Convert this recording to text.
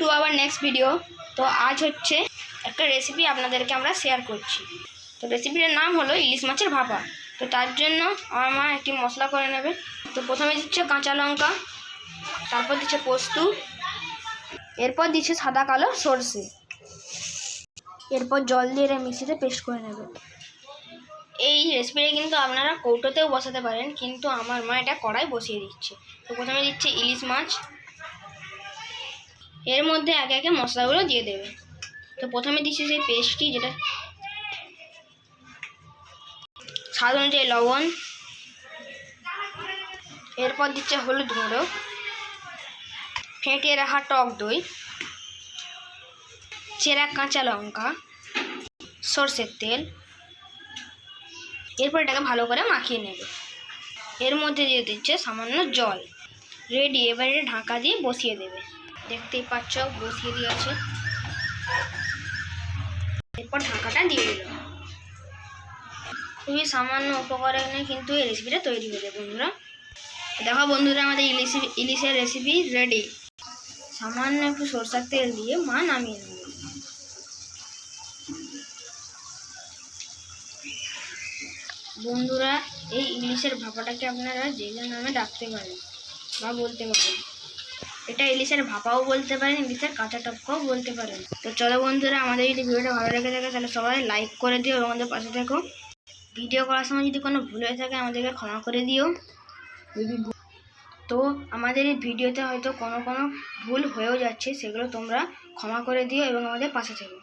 To our next video তো আজ হচ্ছে একটা রেসিপি আপনাদেরকে আমরা শেয়ার করছি। তো রেসিপিটার নাম হলো ইলিশ মাছের ভাপা। তো তার জন্য আমার মা একটি মশলা করে নেবে। তো প্রথমে দিচ্ছে কাঁচা লঙ্কা, তারপর দিচ্ছে পোস্ত, এরপর দিচ্ছে সাদা কালো সর্ষে। এরপর জল দিয়ে এটা মিক্সিতে পেস্ট করে নেবে। এই রেসিপিটা কিন্তু আপনারা কৌটোতেও বসাতে পারেন, কিন্তু আমার মা এটা কড়াই বসিয়ে দিচ্ছে। তো প্রথমে দিচ্ছে ইলিশ মাছ এর মধ্যে একে একে মশলাগুলো দিয়ে দেবে। তো প্রথমে দিচ্ছি সেই পেস্টটি, যেটা স্বাদ অনুযায়ী লবণ। এরপর দিচ্ছে হলুদ গুঁড়ো। ফেটিয়ে রাখা টক দই। চেরা কাঁচা লঙ্কা। সর্ষের তেল। এরপর এটাকে ভালো করে মাখিয়ে নেবে। এর মধ্যে দিয়ে দিচ্ছে সামান্য জল। রেডি, এবার এটা ঢাকা দিয়ে বসিয়ে দেবে। দেখতেই পাচ্ছ, বসিয়ে দিয়েছে। এরপর ঢাকাটা দিয়ে দিল। খুবই সামান্য উপকরণে কিন্তু এই রেসিপিটা তৈরি হয়ে যায় বন্ধুরা। দেখো বন্ধুরা, আমাদের ইলিশ, ইলিশের রেসিপি রেডি সামান্য একটু সরষার তেল দিয়ে মা নামিয়ে নেবে বন্ধুরা, এই ইলিশের ভাপাটাকে আপনারা যে নামে ডাকতে পারেন বা বলতে পারেন। এটা ইলিশের ভাপাও বলতে পারেন, ইলিশের কাঁচা টপকাও বলতে পারেন। তো চলো বন্ধুরা, আমাদের যদি ভিডিওটা ভালো লেগে থাকে, তাহলে সবাই লাইক করে দিও এবং আমাদের পাশে থাকো। ভিডিও করার সময় যদি কোনো ভুল হয়ে থাকে, আমাদেরকে ক্ষমা করে দিও। তো আমাদের এই ভিডিওতে হয়তো কোনো কোনো ভুল হয়েও যাচ্ছে, সেগুলো তোমরা ক্ষমা করে দিও এবং আমাদের পাশে থেকো।